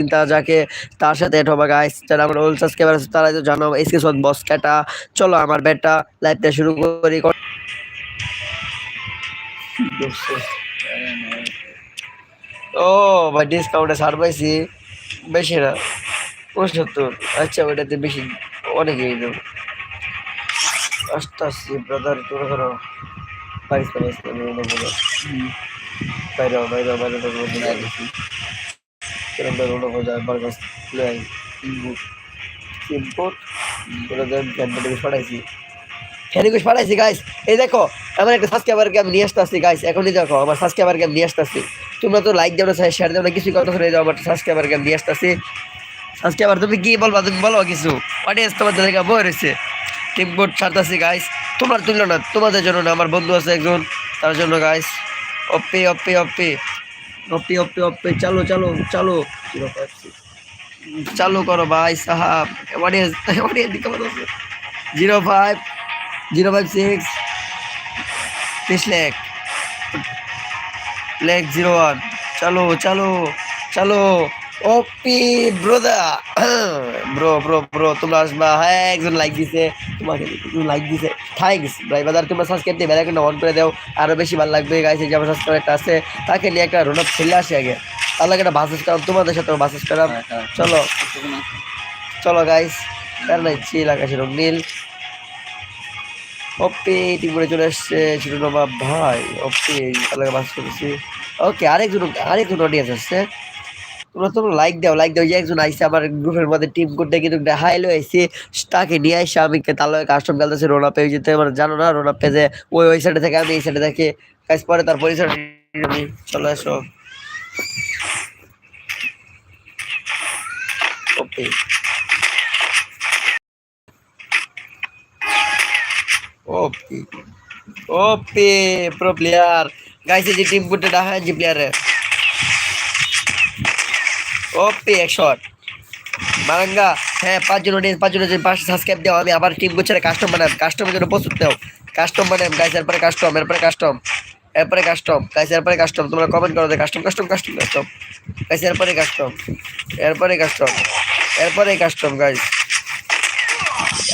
চিন্তা যাকে তার সাথে এট হবে গাইস যারা আমার ওল্ড সাবস্ক্রাইবার আছে তারা তো জানো এসকে সদ বস কাটা চলো আমার ব্যাটটা লাইভটা শুরু করি ও ভাই ডিসকাউন্টে ছাড় পাইছি বেশি না পঁচাত্তর আচ্ছা ওইটাতে বেশি অনেকই দেবো আস্তে আস্তে ব্রাদার তোরা ধরো পারিস বাইরে বাইরে বাইরে ওটা হয়ে গাইস এই দেখো আমি নিয়ে আসতে আসছি গাইস এখনই দেখো আমি নিয়ে আসতে তো লাইক দাও না শেয়ার দাও না কিছু কথা আমার তুমি কি বলবা? তুমি বলো কিছু। বই রয়েছে। ছাড়তেছি গাইস তোমার তুললো না, তোমাদের জন্য না, আমার বন্ধু আছে একজন, তার জন্য গাইস অপ্পি অপ্পি অপ্পি অপ্পি অপ্পি অপ্পি চালো চালো চালো। চালু করো ভাই, সাহাব। অডিয়েন্স অডিয়েন্স দিকে বলো zero five zero five six, তিরিশ লেখ। লেখ জিরো ওয়ান। চালো চালো চালো। OP brother bro bro bro তোমরা আসবা। হ্যাঁ একজন লাইক দিছে। তোমাকে লাইক দিছে। থ্যাংকস ভাই। বাজার তোমরা সাবস্ক্রাইব দিয়ে বেলাইকনটা অন করে দাও। আরও বেশি ভালো লাগবে গাইছে যে আমার সাবস্ক্রাইব একটা আছে তাকে নিয়ে একটা রোনক খেলে আসে আগে। তাহলে একটা বাসেস করাম তোমাদের সাথে বাসেস করাম চলো। চলো গাইস কার নাই চিল আকাশের রং নীল। ওপি টিপুরে চলে এসছে শিরোনামা ভাই। ওপি তাহলে বাস করেছি। ওকে আরেকজন আরেকজন অডিয়েন্স আসছে। তোমরা তোমরা লাইক দাও লাইক দাও যে একজন আইসে আমার গ্রুপের মধ্যে টিম করতে কিন্তু হাইলো আইসে তাকে নিয়ে আইসে আমি তাহলে কাস্টম খেলতেছে রোনা পে যেতে আমার জানো না রোনা পে যে ওই ওই সাইডে থেকে আমি এই সাইডে দেখে কাজ পরে তার পরিচয় চলে আসো। ওকে ওপি ওপি প্রো প্লেয়ার এই যে টিম করতে দেখা যে প্লেয়ারে ওপি এক শট মারাঙ্গা হ্যাঁ পাঁচজন অডিয়েন্স পাঁচজন অডিয়েন্স পাঁচটা সাবস্ক্রাইব দাও আমি আবার টিম করছে কাস্টম বানাম কাস্টমের জন্য প্রস্তুত দাও কাস্টম বানাম গাইস এরপরে কাস্টম এরপরে কাস্টম এরপরে কাস্টম গাইস এরপরে কাস্টম তোমরা কমেন্ট করো custom custom custom custom guys এরপরে কাস্টম এরপরে কাস্টম এরপরে কাস্টম গাইস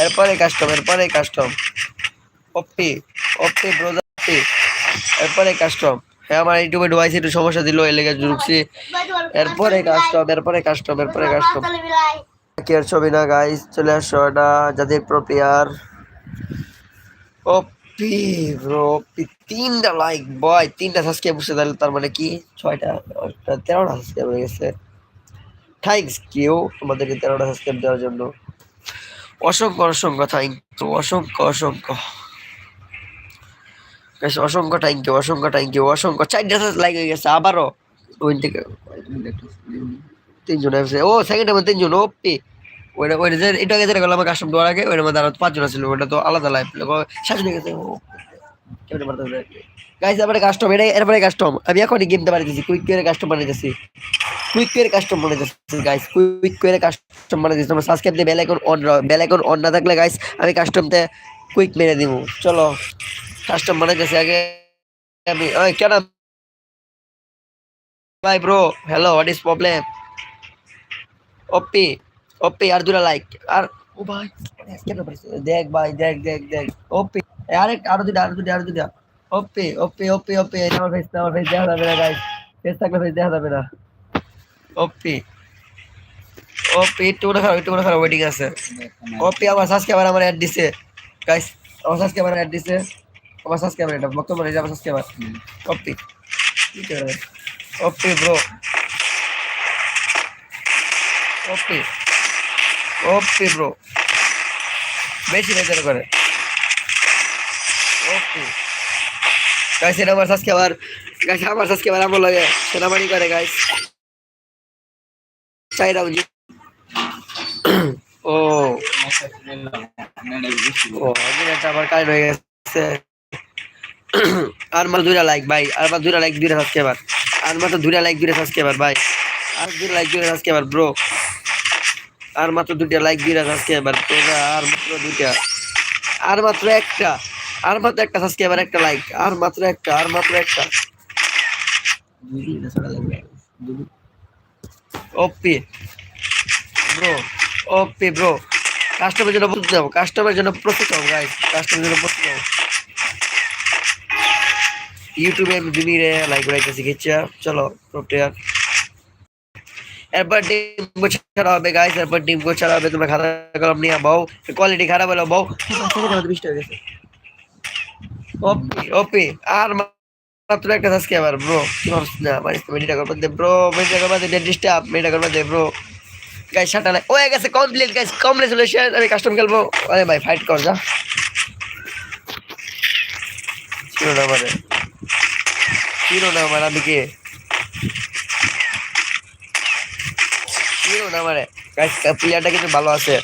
এরপরে কাস্টম এরপরে custom OP OP brother OP এরপরে কাস্টম আমার ইউটিউবে ডিভাইস একটু সমস্যা দিল, এর লেগে ঢুকছি। এরপরে কাস্টম এরপরে কাস্টম এরপরে কাস্টম কেয়ার ছবি না গাইস চলে আসো এটা যাদের pro player OP bro OP তিনটা লাইক বয় তিনটা সাবস্ক্রাইব বসে তাহলে তার মানে কি? ছয়টা তেরোটা সাবস্ক্রাইব হয়ে গেছে। থ্যাংকস কেউ তোমাদেরকে তেরোটা সাবস্ক্রাইব দেওয়ার জন্য। অসংখ্য অসংখ্য থ্যাংক অসংখ্য অসংখ্য। Guys, অসংখ্য অসংখ্য ইউ অসংখ্য। চারটা লাইক হয়ে গেছে আবারও। ওই থেকে তিনজন ও সেকেন্ড টাইমে তিনজন ওপি ওইটা ওইটা যে এটা যেটা গেলাম আমার কাস্টম দেওয়ার আগে ওইটার মধ্যে পাঁচজন ওটা তো আলাদা লাইফ শেষ হয়ে গেছে গাইস এবারে কাস্টম এটা এরপরে কাস্টম আমি এখনই গেমটা বানাইতেছি কুইক করে কাস্টম বানাইতেছি। কুইক করে কাস্টম গাইস কুইক করে কাস্টম বানাইতেছি। তোমরা সাবস্ক্রাইব দিয়ে bell icon on bell icon on না থাকলে গাইস আমি কাস্টমতে কুইক মেরে দিব। চলো। কাস্টম বানাইতেছি আগে। আমি, ওই, কেন? ভাই bro hello what is problem OP OP আর দুটা লাইক আর, ও ভাই, কেন দেখ ভাই, দেখ দেখ দেখ ওপি আরেক, আরও দুটা আরও দুটা আরও দুটা ওপি ওপি ওপি ওপি আমার ফেস আমার ফেস দেখা যাবে না গাইস ফেস থাকলে ফেস দেখা যাবে না। ওপি ওপি একটু মনে খারাপ একটু মনে খারাপ ওয়েটিং আছে। ওপি আমার সাবস্ক্রাইবার আমার অ্যাড দিছে। গাইস আমার সাবস্ক্রাইবার অ্যাড দিছে। আমার সাবস্ক্রাইবার এটা বক্তব্য নেই আমার subscriber OP OP bro OP OP bro বেশি বেচার করে। ওপি গাইস এটা আমার সাবস্ক্রাইবার গাইস আমার সাবস্ক্রাইবার আমার লাগে সেনাবাহিনী করে গাইস চাই রাউন্ড ও। ও আমার কাজ হয়ে গেছে। আর মাত্র দুইটা লাইক ভাই। আর মাত্র দুইটা লাইক দুইটা সাবস্ক্রাইবার আর মাত্র দুইটা লাইক দুইটা সাবস্ক্রাইবার ভাই। আর দুইটা লাইক দুইটা সাবস্ক্রাইবার ব্রো আর মাত্র দুইটা লাইক দুইটা সাবস্ক্রাইবার তোরা আর মাত্র দুইটা। আর মাত্র একটা। আর মাত্র একটা সাবস্ক্রাইবার একটা লাইক আর মাত্র একটা, আর মাত্র একটা। ওপি ব্রো ওপি ব্রো কাস্টমারের জন্য প্রস্তুত হও কাস্টমারের জন্য প্রস্তুত হও গাইস কাস্টমারের জন্য প্রস্তুত হও ইউটিউবে আমি দিমিরে লাইক করাইতে শিখেছি চলো প্রোপ্লেয়ার এরপর ডিম গোছানো হবে গাইস এরপর ডিম গোছানো হবে, তোমরা খাতা কলম নিয়ে বউ কোয়ালিটি খারাপ হলো, বউ। বৃষ্টি হয়ে গেছে ওপি ওপি, আর মাত্র একটা সাবস্ক্রাইবার ব্রো কি ভাবছ না মারিস তো মেডিটা করবা দে ব্রো মেডিটা করবা দে ডিস্টার্ব মেডিটা করবা দে ব্রো গাইস শাটা লাই ও গেছে কমপ্লিট গাইস কংগ্রেচুলেশন আমি কাস্টম খেলব। আরে ভাই ফাইট কর, যা। ছিল না মানে না আমার আমি কে না মানে গাইস প্লেয়ারটা কিন্তু ভালো আছে।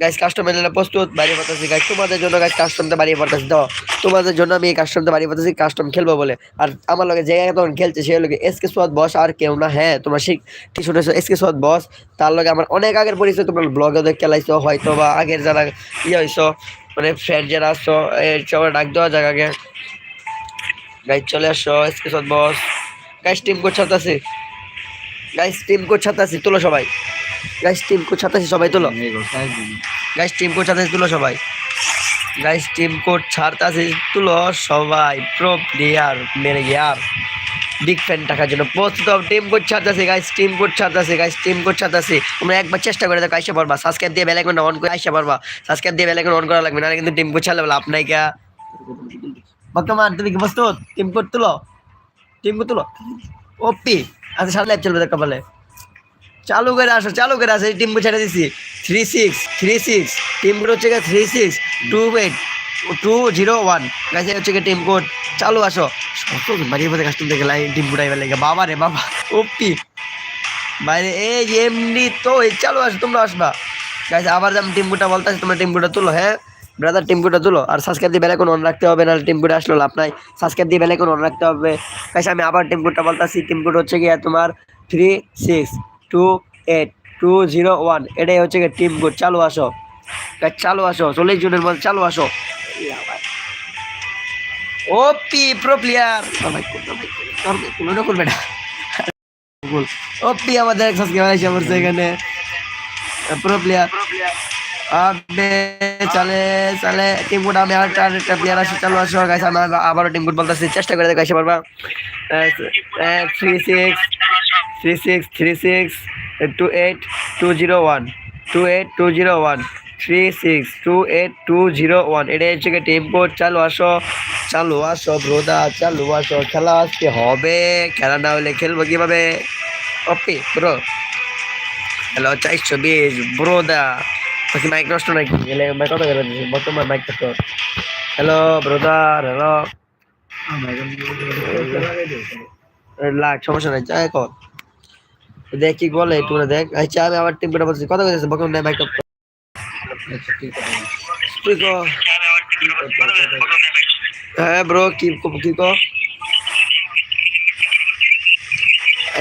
গাইস কাস্টমার প্রস্তুত, বাড়িয়ে পড়তেছি গাইস তোমাদের জন্য গাইস কাস্টমটা বাড়িয়ে পড়তেছি তো তোমাদের জন্য আমি এই কাস্টমটা বাড়িয়ে পড়তেছি কাস্টম খেলব বলে। আর আমার লগে যে তখন খেলছে, সে লোকে এসকে সোয়াদ বস আর কেউ না। হ্যাঁ তোমরা শিখ কি শুনেছো? এসকে সোয়াদ বস তার লগে আমার অনেক আগের পরিচয়। তোমরা ব্লগে দেখ খেলাইছো, হয়তো বা আগের যারা ইয়ে হয়েছো মানে ফ্রেন্ড যারা আসছো সবার ডাক দেওয়া যাক গাইস চলে আসো সোয়াদ বস গাইস টিম কোচ ছাতাছি গাইস টিম কোচ ছাতাছি তুলো সবাই। গাইস টিম কোচ ছাতাছি সবাই তুলো। গাইস টিম কোড ছাড়তে তুলো সবাই। গাইস টিম কোড ছাড়তে তুলো সবাই। প্রো প্লেয়ার মেরে গিয়ার বিগ ফ্যান টাকার জন্য প্রস্তুত টিম কোড ছাড়তেছে গাইস টিম কোড ছাড়তেছে গাইস টিম কোড ছাড়তেছে। তোমরা একবার চেষ্টা করে দেখো আইসা পারবা। সাবস্ক্রাইব দিয়ে বেল আইকনটা অন করে আইসা পারবা। সাবস্ক্রাইব দিয়ে বেল আইকন অন করা লাগবে না কিন্তু টিম কোড ছাড়লে বলে আপনাই কা। বর্তমান তুমি কি প্রস্তুত? টিম কোড তুলো। টিম কোড তুলো। ওপি আচ্ছা সারা লাইভ চলবে দেখা বলে। চালু করে আসো, চালু করে আসো টিম ছেড়ে দিছি। Three six three six team code হচ্ছে three six two eight two zero one গাছে হচ্ছে টিম কোড। চালু আসো। কত বাড়ির মধ্যে কাস্টম দেখে লাইন টিম কোড আইবার লাগে। বাবা রে বাবা, ওপি। বাইরে, এই এমনি তো এই চালু আসো, তোমরা আসবা। গাইছে আবার যেমন টিম কোডটা বলতেছি তোমরা টিম কোডটা তুলো হ্যাঁ? ব্রাদার টিম কোডটা তুলো। আর সাবস্ক্রাইব দিয়ে বেলাইকন অন রাখতে হবে না টিম কোড আসলো লাভ নাই। সাবস্ক্রাইব দিয়ে বেলাইকন অন রাখতে হবে। গাইছে আমি আবার টিম কোডটা বলতেছি। টিম কোড হচ্ছে গিয়ে তোমার three six two eight two zero one এটাই হচ্ছে গিয়ে টিম কোড চালু আসো। চালু আসো। চল্লিশ জনের মধ্যে চালু আসো। ওপি প্রো প্লেয়ার কোনো করবে না। ওপি আমাদের সাবস্ক্রাইবার এসে পড়ছে এখানে। প্রো প্লেয়ার আবে চলে চলে। টিম কোড আমি আর একটা প্লেয়ার আসে, চালু আসো আবারও টিম কোড বলতেছি, চেষ্টা করে দেখো, এসে পারবা three six three six three six two eight two zero one two eight two zero one three six two eight two zero one এটা হচ্ছে কি টিম কোড চালু আসো চালু আসো ব্রোদা চালু আসো। খেলা আজকে হবে। খেলা না হলে খেলব কীভাবে? ওপি ব্রো হ্যালো, চারশো বিশ ব্রোদা বাকি মাইক নষ্ট নাকি গেলে মাইক কত করে দিচ্ছি বর্তমান মাইক নষ্ট হ্যালো ব্রোদার হ্যালো লাখ সমস্যা নাই। যাই কর দেখ কি বলে, একটু দেখ। আচ্ছা আমি আবার টিম বলছি কথা বলতেছে বকম নাই মাইক তুই হ্যাঁ ব্রো কি কি কো?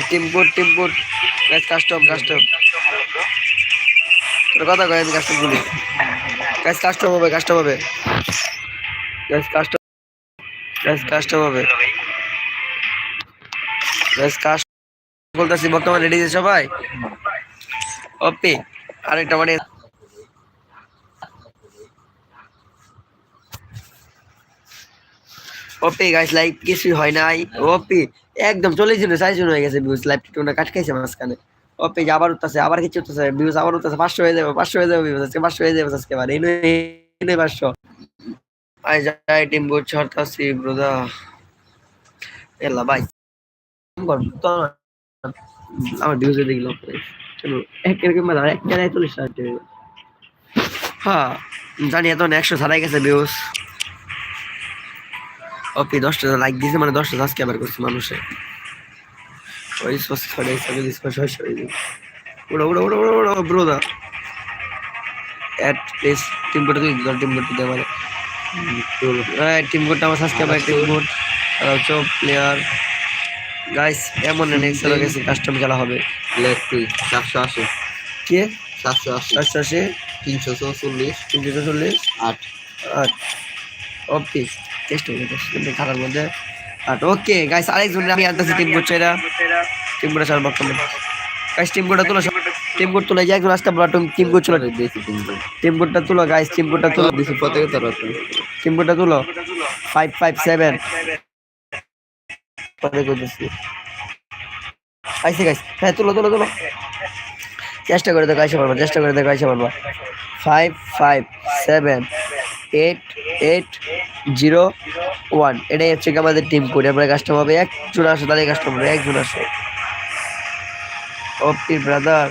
Team code team code custom custom কথা কয়, আমি কাস্টম বলি গাইস কাস্টম হবে কাস্টম হবে। গাইস কাস্টম গাইস কাস্টম হবে। গাইস কাস্ট বলতেছি, বর্তমানে রেডি আছে সবাই? ওপি আরেকটা মানে ওপি গাইস লাইভ কিছুই হয় নাই। ওপি একদম চল্লিশ জন চার জন হয়ে গেছে ভিউজ লাইভ টিটুনা কাট খাইছে মাঝখানে। ওপি আবার উঠতেছে, আবার কিছু উঠতেছে ভিউজ আবার উঠতেছে, পাঁচশো হয়ে যাবে, পাঁচশো হয়ে যাবে ভিউজ আজকে পাঁচশো হয়ে যাবে আজকে পাঁচশো। আই যাই, টিম ব্রোদা। এলা ভাই আমার ভিউজ দেখল এক এরকম একটা দেয় চল্লিশ হাজার হ্যাঁ জানি এত একশো ছাড়াই গেছে ভিউজ ওকে, দশটা লাইক দিয়েছে মানে দশটা সাবস্ক্রাইবার করছে মানুষে। ওই ছড়ে হিসাবে ছয়শো উড়ো উড়ো উড়ো উড়ো উড়ো ব্রোদা। অ্যাট প্লিজ টিম কোডটা তুই টিম কোড দিতে পারে টিম কোডটা আমার সাবস্ক্রাইবার টিম কোড আর হচ্ছে প্লেয়ার গাইস এমন নেক্সট গেছে কাস্টম খেলা হবে। তুই চারশো আশি। কে? চারশো আশি। চারশো আশি? তিনশো চৌচল্লিশ। তিনশো চল্লিশ আট। আট। ওকে চেষ্টা করে কিন্তু খেলার মধ্যে আট ওকে গাইস আরেকজন আমি আনতেছি টিম করছে এরা টিম করে সার বক্তব্য গাইস টিম কোডটা তুলো টিম কোড তুলে যায় একজন আসতে বলো টিম কোড চলো। বেশি কিন্তু টিম কোডটা তুলো গাইস টিম কোডটা তুলো। দিছি প্রত্যেকে তার আছে টিম কোডটা তুলো। ফাইভ ফাইভ সেভেন পরে করতেছি। আইসি গাইস হ্যাঁ তুলো তুলো তুলো। চেষ্টা করে দেখো, আইসা পারবা চেষ্টা করে দেখো, আইসা পারবা five five seven eight eight zero one এটাই হচ্ছে কি আমাদের টিম কোড আপনার কাস্টমার হবে একজন আসো তাদের কাস্টমার একজন আসো। ওকে ব্রাদার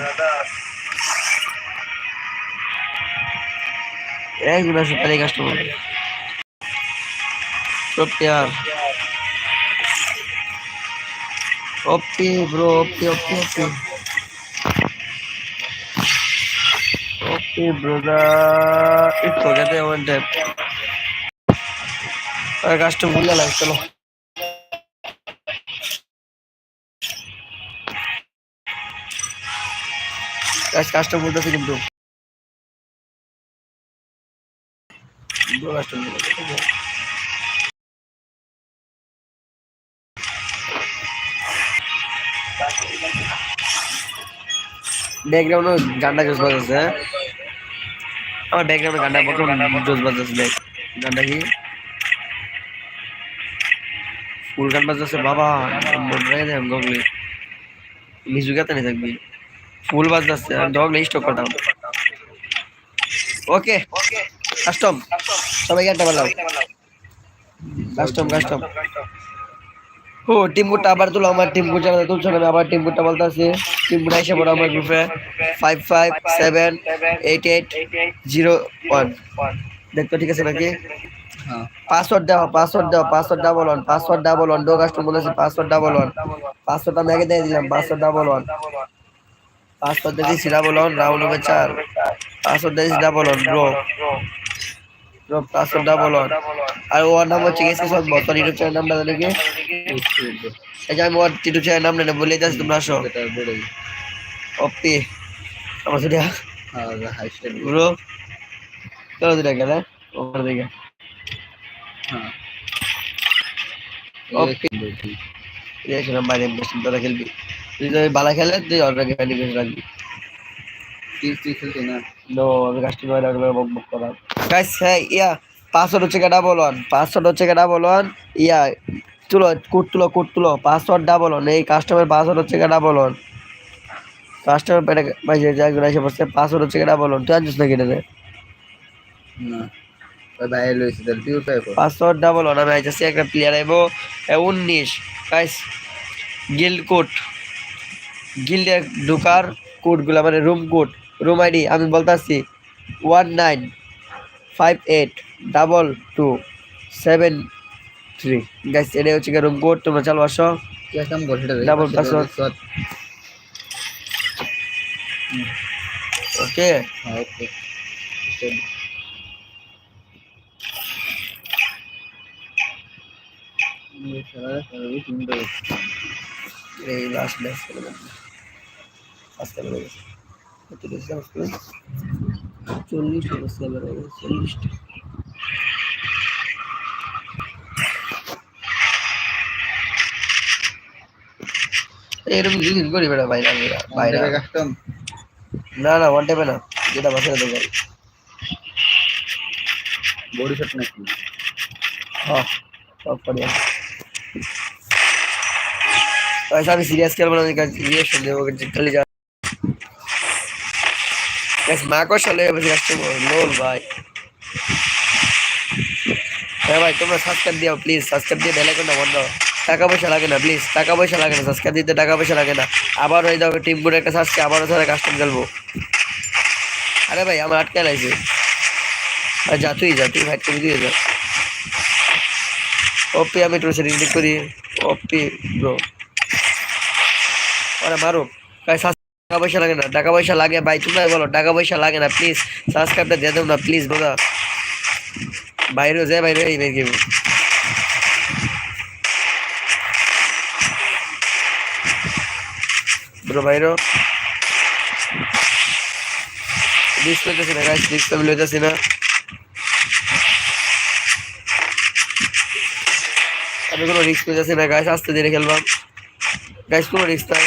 একজন আসো তাদের customer প্রোপিয়ার OP bro OP OP OP Hey brother, it forget I went there. আর কাজটা ভুলে লাগ চলো। কাজ কাজটা বলতেছে কিন্তু। কাজটা বলতেছে ব্যাকগ্রাউন্ডে গানটা চুজ করতেছে হ্যাঁ? আমার ব্যাকগ্রাউন্ডে গানটা প্রথম জোস বাজাচ্ছে দেখ গানটা কি? ফুল গান বাজাচ্ছে বাবা রেখে দেয় গগলে মিজুকাতে নেই। থাকবি। ফুল বাজাচ্ছে গগলে স্টক করতাম। ওকে কাস্টম সবাই গানটা বললাম কাস্টম কাস্টম ও টিম কোডটা আবার তুলো আমার টিম কোড জানা তুলছো না আবার টিম কোডটা বলতেছি। টিম কোড এসে পড়ো আমার গ্রুপে five five seven eight eight zero one দেখতো ঠিক আছে নাকি? পাসওয়ার্ড দাও পাসওয়ার্ড দাও password double one password double one do custom বলেছে পাসওয়ার্ড ডাবল ওয়ান পাসওয়ার্ড আমি আগে দিয়ে দিলাম পাসওয়ার্ড ডাবল ওয়ান পাসওয়ার্ড দিয়ে দিচ্ছি ডাবল ওয়ান রাউন্ড হবে চার। পাসওয়ার্ড দিয়ে দিচ্ছি double one bro password double আর নাম হচ্ছে এই আমি ওর ইউটিউব চ্যানেল নাম নেই বলে যাচ্ছি তোমরা আসো। ওপি আমার চলো গেলে ওপর দিকে। হ্যাঁ Okay. দেখছিলাম বাইরে বেশি তোরা খেলবি। তুই যদি ভালো খেলে, তুই অর্ডার রাখবি তুই তুই না? নো আমি কাস্টমার বক বক করা। গাইস হ্যাঁ ইয়া পাসওয়ার্ড হচ্ছে ডাবল ওয়ান পাসওয়ার্ড হচ্ছে ডাবল ওয়ান ইয়া তুলো কোড তুলো কোড তুলো। পাসওয়ার্ড ডাবল ওয়ান এই কাস্টমার পাসওয়ার্ড হচ্ছে ডাবল ওয়ান কাস্টমার পেটে ভাই যে জায়গায় এসে বসছে পাসওয়ার্ড হচ্ছে ডাবল ওয়ান তুই আনছিস না। বাইরে তাহলে তুই পাসওয়ার্ড ডাবল ওয়ান আমি আইতেছি একটা প্লেয়ার আইবো। উনিশ। গাইস গিল্ড কোড গিল্ডে ঢোকার কোডগুলো মানে রুম কোড রুম আইডি আমি বলতেছি one nine five eight double two seven three. Guys এটা হচ্ছে রুম কোড তোমরা চালু আসো। Double password. ওকে ওকে এই লাস্ট দেন। আজকে হয়ে গেছে কত দিয়েছে আজকে চল্লিশ সেভেন হয়ে গেছে চল্লিশটা এরকম জিনিস করি বেটা বাইরে বাইরে কাস্টম না না ওয়ান টাইপে না যেটা বাসায় দেবে বডি শট নাকি হ্যাঁ সব করি আমি। পয়সা আমি সিরিয়াস খেলব না আমি রিয়েকশন দেবো খালি যা Guys, মাকড় সালে বেশি কাস্টমার লোল ভাই হ্যাঁ ভাই তোমরা সাবস্ক্রাইব দিও প্লিজ সাবস্ক্রাইব দিয়ে বেল আইকনটা বন্ধ। টাকা পয়সা লাগে না প্লিজ টাকা পয়সা লাগে না সাবস্ক্রাইব দিতে টাকা পয়সা লাগে না। আবার ওই দেখো টিমগুলো একটা সাবস্ক্রাইব আবারও তারা কাস্টম খেলব। আরে ভাই আমার আটকে লাগছে। আর যা তুই যা তুই ভাই তুমি দিয়ে যা। ওপি আমি একটু সেটিং করি। ওপি ব্রো আরে মারো ভাই টাকা পয়সা লাগে না, টাকা পয়সা লাগে ভাই, তুমি বলো, টাকা পয়সা লাগে না প্লিজ সাবস্ক্রাইবটা দিয়ে দেবো না প্লিজ দাদা বাইরে যায় বাইরে এই লইতেছি না আমি কোনো রিস্ক লইতেছি না গাইস আস্তে ধীরে খেলবাম গাইস কোনো রিস্ক নাই.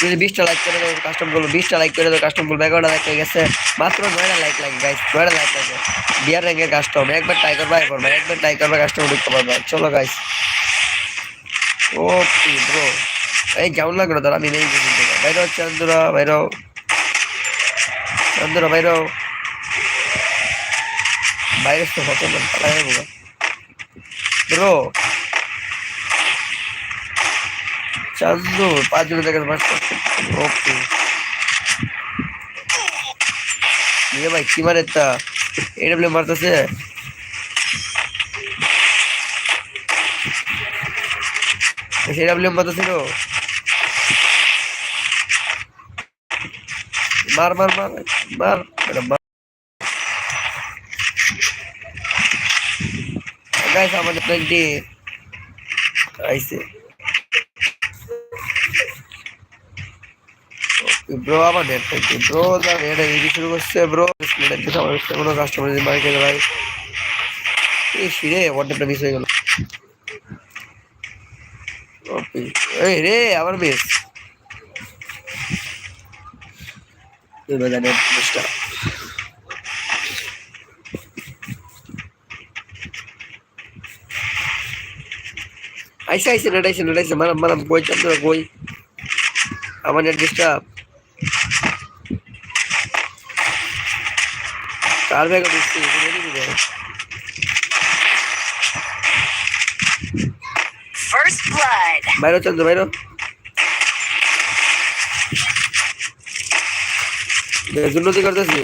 যদি বিশটা লাইক করে দেবো কাস্টম করব বিশটা লাইক করে দেবো কাস্টম করব এগারোটা লাইক হয়ে গেছে। মাত্র নয়টা লাইক লাগে গাইস নয়টা লাইক লাগে। বিয়ার র্যাঙ্কের কাস্টম একবার ট্রাই করবা এ করবা একবার ট্রাই করবা কাস্টম ঢুকতে পারবা। চলো গাইস ও ব্রো এই কেমন লাগল তার আমি নেই বুঝি চন্দ্রা, বাইরো চন্দ্রা, বাইরো বাইরে তো হতো না ব্রো চান্দু পাঁচ জন থেকে মাস ওকে। ইয়ে ভাই, কি মারে তা? এডব্লিউ মারতেছে? এডব্লিউ মারতেছিল? মার মার মার মার। এটা মার। গাইস আমাদের প্লেনটি আইছে ব্রো আমার নেট প্লেনটি ব্রো দা নেট এই শুরু করছে ব্রো আমার কোনো কাস্টমার যদি মাইকে ভাই। এই শিরে ওয়ানটা মিস হয়ে গেল? এই রে, আবার মিস নেট আইসে আইসে নেট আইসে নেট আইসে। মারাম মারাম বই চাপ বই আমার নেট ডিস্টার্ব কার ব্যাগে দিচ্ছি First blood. বাইরে চল তো বাইরে দুর্নীতি করতেছি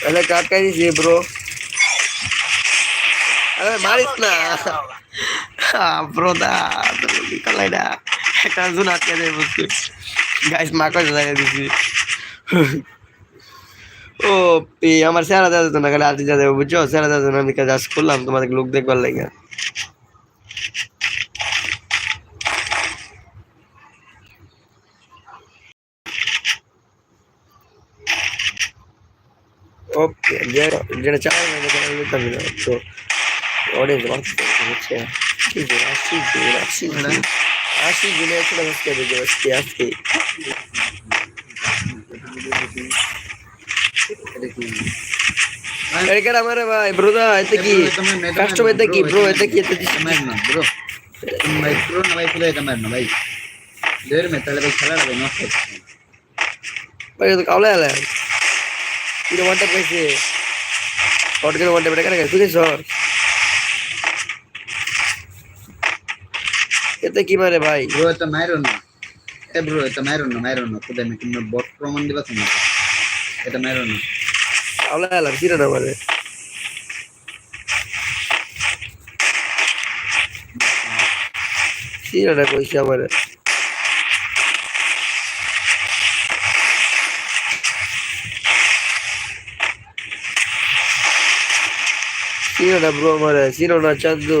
তাহলে কাট খাই দিছি ব্রো আরে মারিস না ব্রো দা কলাই না একটা জুন আটকে দেয় বুঝছি গাইস মাকড় জায়গায় দিছি ও পি আমার সেরা দাদা তো না খালি আরতি দাদা বুঝছ সেরা দাদা আমি কাজ আজ করলাম তোমাদের লোক দেখবার লাগে ওকে যেটা চালাই না যেটা আমি নিতাম না অনেক বাচ্চা হচ্ছে। ঠিক আছে আসছি আসছি আসছি জুনে। একটা আজকে বেজে আজকে আজকে। আমার ভাই ব্রোদা এতে কি? কাস্টমার এতে কি ব্রো এতে কি এতে দিছি ব্রো। ভাই পুরো না ভাই পুরো এটা না ভাই। দেড় মে তাহলে ভাই খেলাটা ভাই নষ্ট ভাই তো কাওলা এলা। কি টাইপ কইছে শর্ট করে ওয়ান টাইপ এটা কেন তুই সর এতে কি মারে ভাই? ব্রো এটা মারো না। এ ব্রো এটা মারো না মারো না। খুদা আমি তুমি বট প্রমাণ দিবা তুমি এটা মারো না। কাওলা এলা কিরে না মারে কিরে কইছে আমারে। Sino ব্রো মারে sino না Sino na চান্দু।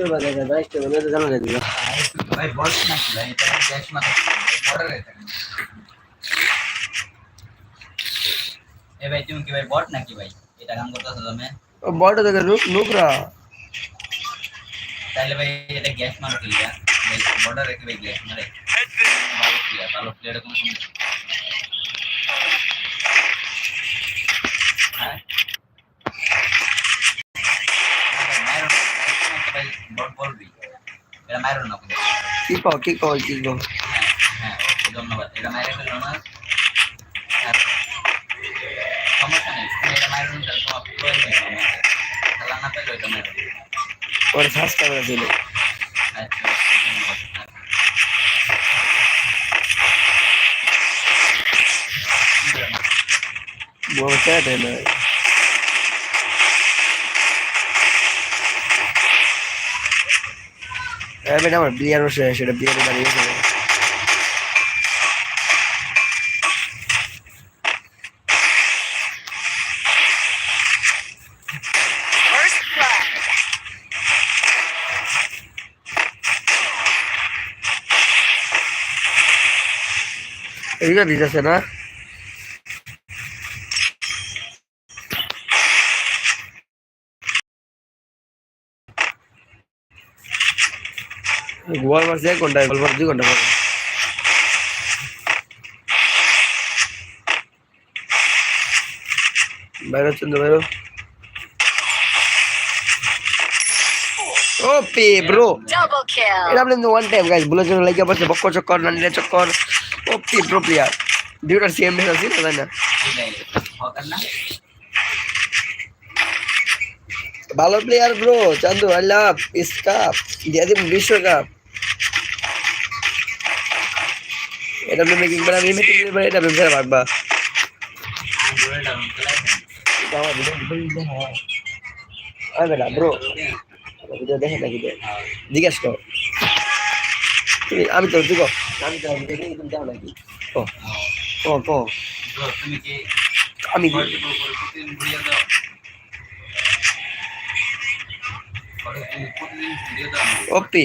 Jadi siapa bro? Jadi siapa? Coba kita guys, coba kita jalan lagi. ভাই বস না ভাই এটা গ্যাস মাথা বর্ডার এটা এ ভাই তুমি কি ভাই বট নাকি ভাই এটা কাম করতেছো তুমি বড় দেখে রুক নুকরা তাহলে ভাই এটা গ্যাস মারো কি ভাই বর্ডার রেখে ভাই গ্যাস মারে ভালো প্লেয়ার ভালো প্লেয়ার কোনো সমস্যা হ্যাঁ না ভাই, মাইরো না, ভাই বট বলবি এটা মাইরো না কোনো কি কও কি কও কি কও হ্যাঁ হ্যাঁ ওকে ধন্যবাদ এটা মাইরে ফেলো না আর সমস্যা নেই তুমি এটা মাইরো না তাহলে তোমার প্রয়োজন নেই আমার খেলা না পেলে ওইটা মাইরো ওর সাবস্ক্রাইবার দিলে আচ্ছা ওকে, ধন্যবাদ বড় চ্যাট না এবার আমার বিয়ার বসে সেটা বিয়ারে বাড়ি গেছে First blood. এইটা দিতেছে গোয়াল মারছে এক ঘন্টায় গোয়াল মার দুই ঘণ্টা পরে বাইরে তো বাইরে ওপি ব্রো. এটা আপনি ওয়ান টাইম গাইস বুলের জন্য লাগিয়ে পড়ছে বক্ক চক্কর নানিরা চক্কর ওপি প্রো প্লেয়ার দুইটার সেম ভেস আছে না তাই না ভালো প্লেয়ার ব্রো চান্দু আই লাভ দিয়ে দিন বিশ্বকাপ এটা আপনি মেকিং করে আমি মেকিং করে এটা আপনি ফেরা ভাগবা আমি বলে ডাউন খেলাই আরে বেটা ব্রো ভিডিও দেখে নাকি দে। জিজ্ঞেস কর। তুমি, আমি তো তুই কর। আমি তো দেখি তুমি যাও নাকি? ও ও ও ব্রো তুমি কি। আমি মাল্টিপল করে প্রতিদিন ভিডিও দাও করে তুমি প্রতিদিন ভিডিও দাও ওপি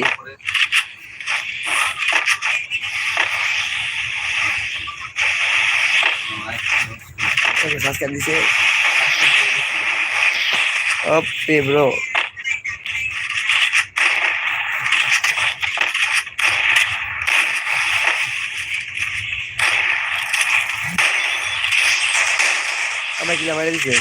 করে ওকে সাবস্ক্রাইব দিছে ওপি ব্রো আমার কিলা মারা দিছে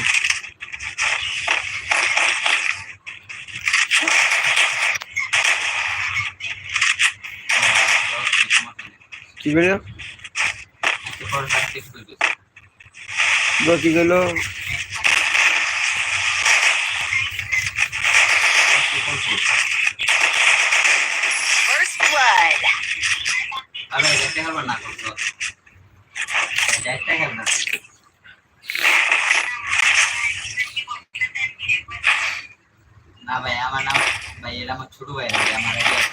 কি করল দেখতে হবে না ভাই আমার নাম ভাই এটা আমার ছোট ভাই ভাই আমার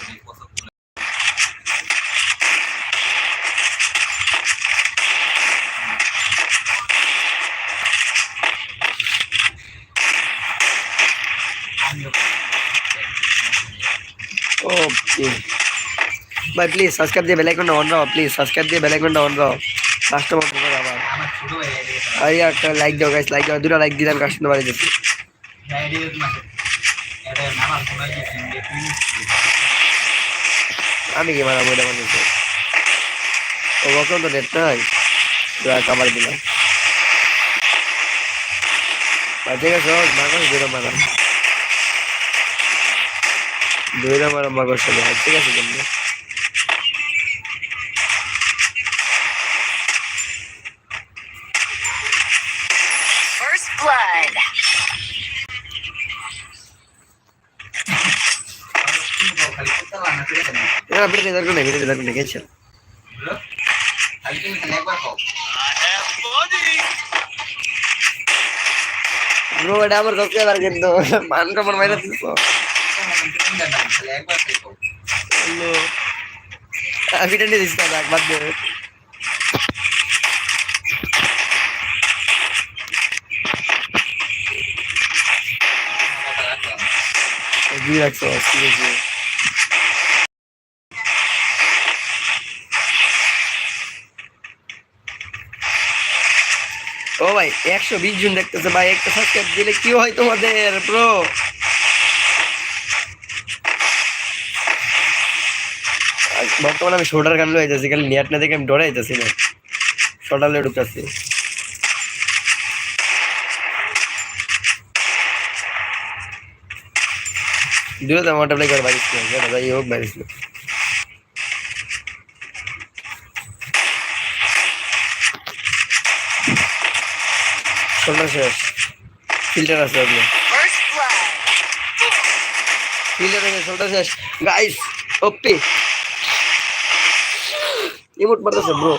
ওকে ভাই প্লিজ সাবস্ক্রাইব দিয়ে বেল আইকনটা অন রাখো প্লিজ সাবস্ক্রাইব দিয়ে বেল আইকনটা অন রাখো কাস্টমার করে আবার। ভাই একটা লাইক দাও গাইস লাইক দাও, দুটো লাইক দিলাম কাস্টমার বাড়ি তুমি আমি কি মারাবো এটা মানুষে? ও কখন তো নেট নাই? কাবার দিলাম। ঠিক আছে হোক দুইটা মারাম দুইটা চলে ঠিক আছে কিন্তু First blood. খালি করতে পারো না ঠিক আছে না এটা ভিডিও দরকার নেই ভিডিও দরকার নেই গেছে ব্রো ব্রো এটা আমার সাবস্ক্রাইবার কিন্তু মান কমন মাইরা দিছো খালি একবার খালি খাও একবার ও ভাই, একশো বিশ জন দেখতেছে ভাই, একটা সাবস্ক্রাইব দিলে কি হয় তোমাদের ব্রো বর্তমানে আমি শোল্ডার গান লয়ে যাচ্ছি খালি নেট না দেখে আমি ডরে যাচ্ছি না। শোল্ডার লয়ে ঢুকাচ্ছি দিলে তো আমার করে ভাই হোক শোল্ডার শেষ। ফিল্টার আছে blood. ফিল্টার আছে শোল্ডার শেষ। গাইস ওপি ইমোট মারতেছে ব্রো